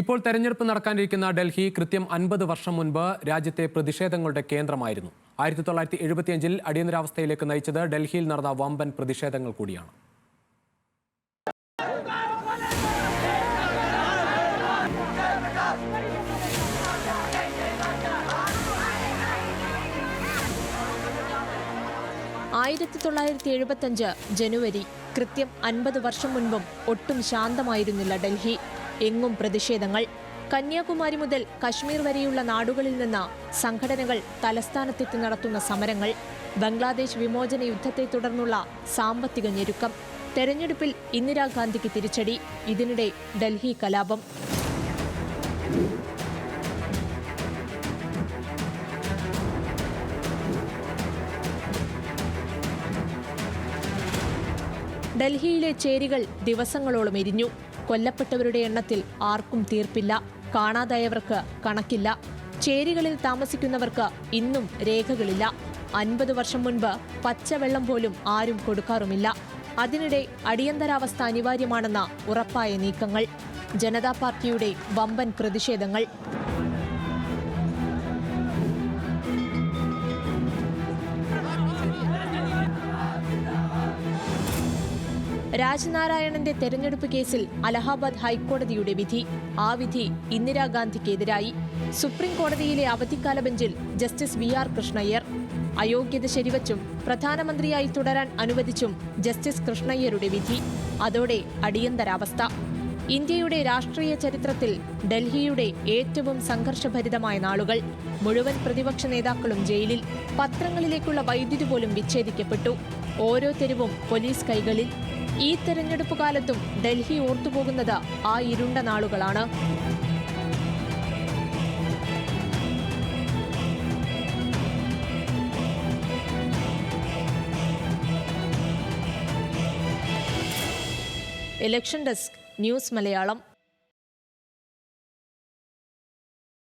ഇപ്പോൾ തെരഞ്ഞെടുപ്പ് നടക്കാനിരിക്കുന്ന ഡൽഹി കൃത്യം അൻപത് വർഷം മുൻപ് രാജ്യത്തെ പ്രതിഷേധങ്ങളുടെ കേന്ദ്രമായിരുന്നു. ആയിരത്തി തൊള്ളായിരത്തി എഴുപത്തിയഞ്ചിൽ അടിയന്തരാവസ്ഥയിലേക്ക് നയിച്ചത് ഡൽഹിയിൽ നടന്ന വമ്പൻ പ്രതിഷേധങ്ങൾ കൂടിയാണ്. ആയിരത്തി തൊള്ളായിരത്തി എഴുപത്തഞ്ച് ജനുവരി കൃത്യം അൻപത് വർഷം മുൻപും ഒട്ടും ശാന്തമായിരുന്നില്ല ഡൽഹി. എങ്ങും പ്രതിഷേധങ്ങൾ. കന്യാകുമാരി മുതൽ കശ്മീർ വരെയുള്ള നാടുകളിൽ നിന്ന് സംഘടനകൾ തലസ്ഥാനത്തെത്തി നടത്തുന്ന സമരങ്ങൾ ബംഗ്ലാദേശ് വിമോചന യുദ്ധത്തെ തുടർന്നുള്ള സാമ്പത്തിക ഞെരുക്കം തെരഞ്ഞെടുപ്പിൽ ഇന്ദിരാഗാന്ധിക്ക് തിരിച്ചടി ഇതിനിടെ ഡൽഹി കലാപം. ഡൽഹിയിലെ ചേരികൾ ദിവസങ്ങളോളം എരിഞ്ഞു. കൊല്ലപ്പെട്ടവരുടെ എണ്ണത്തിൽ ആർക്കും തീർപ്പില്ല കാണാതായവർക്ക് കണക്കില്ല ചേരികളിൽ താമസിക്കുന്നവർക്ക് ഇന്നും രേഖകളില്ല. അൻപത് വർഷം മുൻപ് പച്ചവെള്ളം പോലും ആരും കൊടുക്കാറുമില്ല. അതിനിടെ അടിയന്തരാവസ്ഥ അനിവാര്യമാണെന്ന ഉറപ്പായ നീക്കങ്ങൾ. ജനതാ പാർട്ടിയുടെ വമ്പൻ പ്രതിഷേധങ്ങൾ. രാജനാരായണന്റെ തെരഞ്ഞെടുപ്പ് കേസിൽ അലഹാബാദ് ഹൈക്കോടതിയുടെ വിധി. ആ വിധി ഇന്ദിരാഗാന്ധിക്കെതിരായി. സുപ്രീം കോടതിയിലെ അവധിക്കാല ബെഞ്ചിൽ ജസ്റ്റിസ് വി ആർ കൃഷ്ണയ്യർ. അയോഗ്യത ശരിവച്ചും പ്രധാനമന്ത്രിയായി തുടരാൻ അനുവദിച്ചും ജസ്റ്റിസ് കൃഷ്ണയ്യരുടെ വിധി. അതോടെ അടിയന്തരാവസ്ഥ. ഇന്ത്യയുടെ രാഷ്ട്രീയ ചരിത്രത്തിൽ ഡൽഹിയുടെ ഏറ്റവും സംഘർഷഭരിതമായ നാളുകൾ. മുഴുവൻ പ്രതിപക്ഷ നേതാക്കളും ജയിലിൽ. പത്രങ്ങളിലേക്കുള്ള വൈദ്യുതി പോലും വിച്ഛേദിക്കപ്പെട്ടു. ഓരോ തെരുവും പോലീസ് കൈകളിൽ. ഈ തെരഞ്ഞെടുപ്പ് കാലത്തും ഡൽഹി ഓർത്തുപോകുന്നത് ആ ഇരുണ്ട നാളുകളാണ്. Election desk news Malayalam.